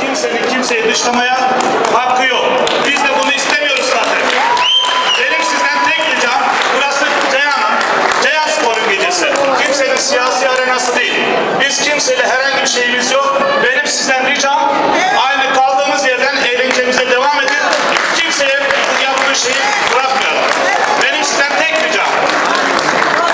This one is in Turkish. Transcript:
Kimsenin kimseyi dışlamaya hakkı yok.